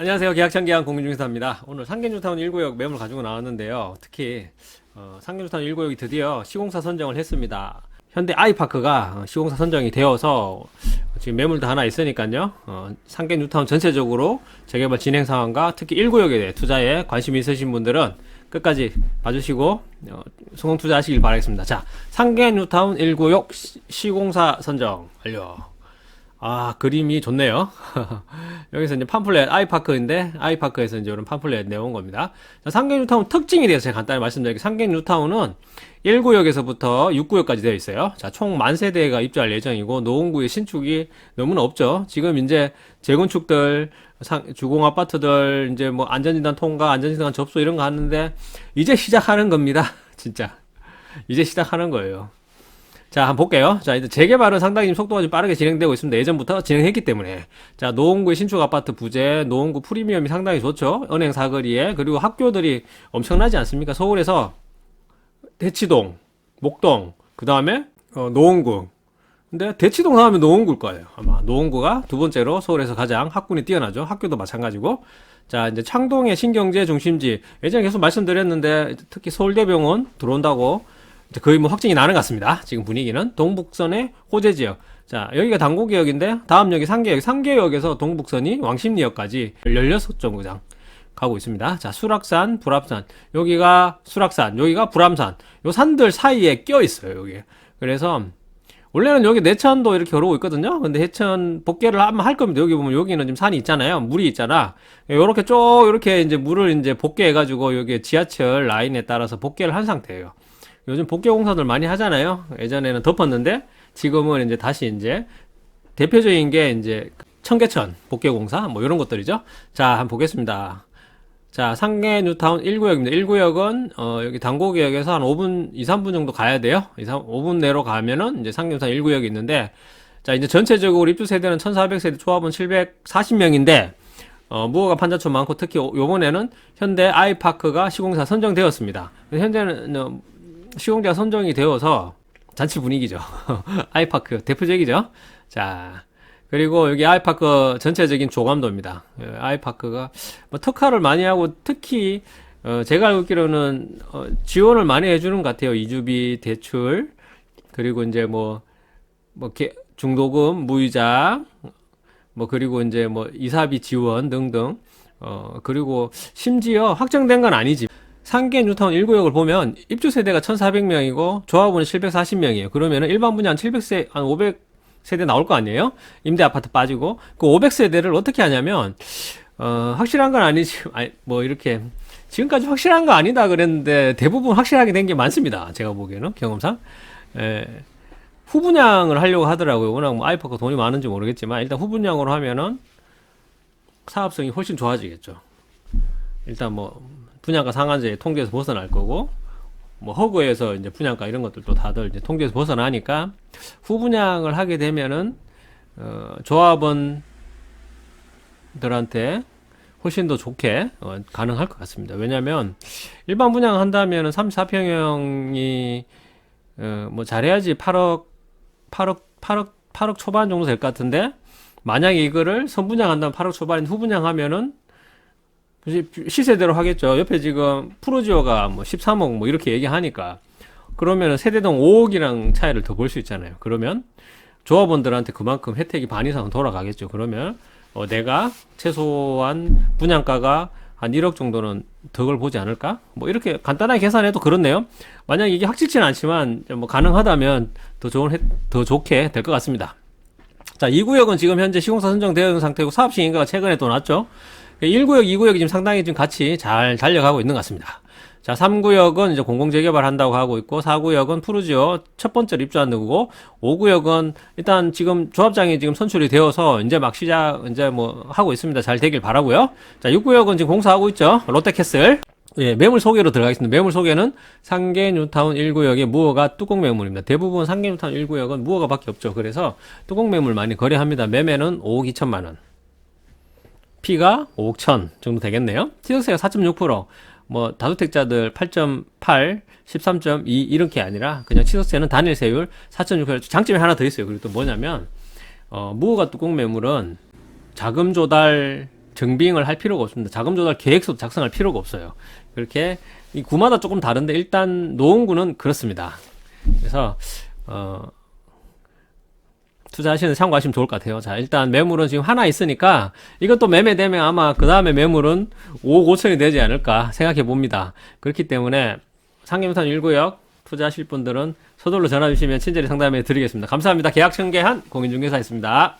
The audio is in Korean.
안녕하세요. 계약창계약 공인중개사입니다. 오늘 상계뉴타운 1구역 매물 가지고 나왔는데요. 특히 어, 상계뉴타운 1구역이 드디어 시공사 선정을 했습니다. 현대 아이파크가 어, 시공사 선정이 되어서 지금 매물도 하나 있으니까요. 어, 상계뉴타운 전체적으로 재개발 진행 상황과 특히 1구역에 대해 투자에 관심 있으신 분들은 끝까지 봐주시고 어, 성공 투자하시길 바라겠습니다. 자, 상계뉴타운 1구역 시- 시공사 선정 완료. 아, 그림이 좋네요. 여기서 이제 팜플렛, 아이파크인데, 아이파크에서 이제 이런 팜플렛 내온 겁니다. 자, 상계뉴타운 특징에 대해서 제가 간단히 말씀드릴게요. 상계뉴타운은 1구역에서부터 6구역까지 되어 있어요. 자, 총 만 세대가 입주할 예정이고, 노원구의 신축이 너무나 없죠. 지금 이제 재건축들, 상, 주공 아파트들, 이제 뭐 안전진단 통과, 안전진단 접수 이런 거 하는데, 이제 시작하는 겁니다. 진짜. 이제 시작하는 거예요. 자, 한번 볼게요. 자, 이제 재개발은 상당히 좀 속도가 좀 빠르게 진행되고 있습니다. 예전부터 진행했기 때문에. 자, 노원구의 신축 아파트 부재, 노원구 프리미엄이 상당히 좋죠. 은행 사거리에. 그리고 학교들이 엄청나지 않습니까? 서울에서 대치동, 목동, 그 다음에, 어, 노원구. 근데 대치동 다음에 노원구일 거예요. 아마 노원구가 두 번째로 서울에서 가장 학군이 뛰어나죠. 학교도 마찬가지고. 자, 이제 창동의 신경제 중심지. 예전에 계속 말씀드렸는데, 특히 서울대병원 들어온다고 거의 뭐 확정이 나는 것 같습니다. 지금 분위기는 동북선의 호재 지역. 자, 여기가 당구개역인데 다음 역이 상계역. 상계역에서 동북선이 왕십리역까지 16정거장 가고 있습니다. 자, 수락산, 불합산. 여기가 수락산, 여기가 불암산. 요 산들 사이에 껴 있어요, 여기. 그래서 원래는 여기 내천도 이렇게 오르고 있거든요. 근데 해천 복개를 아마 할 겁니다. 여기 보면 여기는 지금 산이 있잖아요. 물이 있잖아. 요렇게 쭉 이렇게 이제 물을 이제 복개해 가지고 여기 지하철 라인에 따라서 복개를 한 상태예요. 요즘 복개 공사들 많이 하잖아요. 예전에는 덮었는데 지금은 이제 다시 이제 대표적인 게 이제 청계천 복개 공사 뭐 이런 것들이죠. 자, 한번 보겠습니다. 자, 상계 뉴타운 1구역입니다. 1구역은 어, 여기 당고구역에서 한 5분, 2, 3분 정도 가야 돼요. 2, 3, 5분 내로 가면은 이제 상계 뉴타운 1구역이 있는데 자, 이제 전체적으로 입주 세대는 1,400세대, 초합은 740명인데 어, 무허가 판자초 많고 특히 요- 요번에는 현대 아이파크가 시공사 선정되었습니다. 현재는 어, 시공자가 선정이 되어서 잔치 분위기죠. 아이파크 대표적이죠. 자, 그리고 여기 아이파크 전체적인 조감도입니다. 예, 아이파크가 뭐 특화를 많이 하고 특히 어, 제가 알고 있기로는 어, 지원을 많이 해주는 것 같아요. 이주비 대출 그리고 이제 뭐, 뭐 개- 중도금 무이자 뭐 그리고 이제 뭐 이사비 지원 등등 어 그리고 심지어 확정된 건 아니지. 상계 뉴타운 1구역을 보면 입주 세대가 1,400명이고 조합원은 740명이에요. 그러면은 일반 분야 한 700세 한 500 세대 나올 거 아니에요? 임대 아파트 빠지고 그 500세대를 어떻게 하냐면 어 확실한 건 아니지. 아니, 뭐 이렇게 지금까지 확실한 거 아니다 그랬는데 대부분 확실하게 된 게 많습니다. 제가 보기에는 경험상. 에, 후분양을 하려고 하더라고요. 워낙 뭐 아이파크 돈이 많은지 모르겠지만 일단 후분양으로 하면은 사업성이 훨씬 좋아지겠죠. 일단 뭐 분양가 상한제 통계에서 벗어날 거고 뭐 허그에서 이제 분양가 이런 것들도 다들 이제 통계에서 벗어나니까 후분양을 하게 되면은 어, 조합원들한테 훨씬 더 좋게 어, 가능할 것 같습니다. 왜냐하면 일반 분양 한다면은 34평형이 어, 뭐 잘해야지 8억 8억 8억 8억 초반 정도 될 것 같은데 만약에 이거를 선분양한다면 8억 초반인 후분양하면은 시세대로 하겠죠. 옆에 지금 프로지오가 뭐 13억 뭐 이렇게 얘기하니까 그러면은 세대당 5억이랑 차이를 더 볼 수 있잖아요. 그러면 조합원들한테 그만큼 혜택이 반 이상은 돌아가겠죠. 그러면 어, 내가 최소한 분양가가 한 1억 정도는 덕을 보지 않을까? 뭐 이렇게 간단하게 계산해도 그렇네요. 만약 이게 확실치는 않지만 뭐 가능하다면 더 좋은 혜- 더 좋게 될 것 같습니다. 자, 이 구역은 지금 현재 시공사 선정되어 있는 상태고 사업식 인가가 최근에 또 났죠. 1구역, 2구역이 지금 상당히 지금 같이 잘 달려가고 있는 것 같습니다. 자, 3구역은 이제 공공재개발 한다고 하고 있고, 4구역은 푸르지오 첫 번째로 입주하는 거고, 5구역은 일단 지금 조합장이 지금 선출이 되어서 이제 막 시작, 이제 뭐 하고 있습니다. 잘 되길 바라고요 자, 6구역은 지금 공사하고 있죠. 롯데캐슬. 예, 매물 소개로 들어가겠습니다. 매물 소개는 상계 뉴타운 1구역의 무허가 뚜껑 매물입니다. 대부분 상계 뉴타운 1구역은 무허가 밖에 없죠. 그래서 뚜껑 매물 많이 거래합니다. 매매는 5억 2천만 원. P가 5억 1천 정도 되겠네요. 취득세가 4.6%, 뭐 다주택자들 8.8, 13.2 이렇게 아니라 그냥 취득세는 단일 세율 4.6%. 장점이 하나 더 있어요. 그리고 또 뭐냐면 어, 무허가 뚜껑 매물은 자금 조달 정빙을 할 필요가 없습니다. 자금 조달 계획서 작성할 필요가 없어요. 그렇게 이 구마다 조금 다른데 일단 노원구는 그렇습니다. 그래서 어 투자하시는 참고하시면 좋을 것 같아요. 자, 일단 매물은 지금 하나 있으니까 이것도 매매되면 아마 그 다음에 매물은 5억 5천이 되지 않을까 생각해 봅니다. 그렇기 때문에 상계부탄 1구역 투자하실 분들은 서둘러 전화 주시면 친절히 상담해 드리겠습니다. 감사합니다. 계약 청계한 공인중개사였습니다.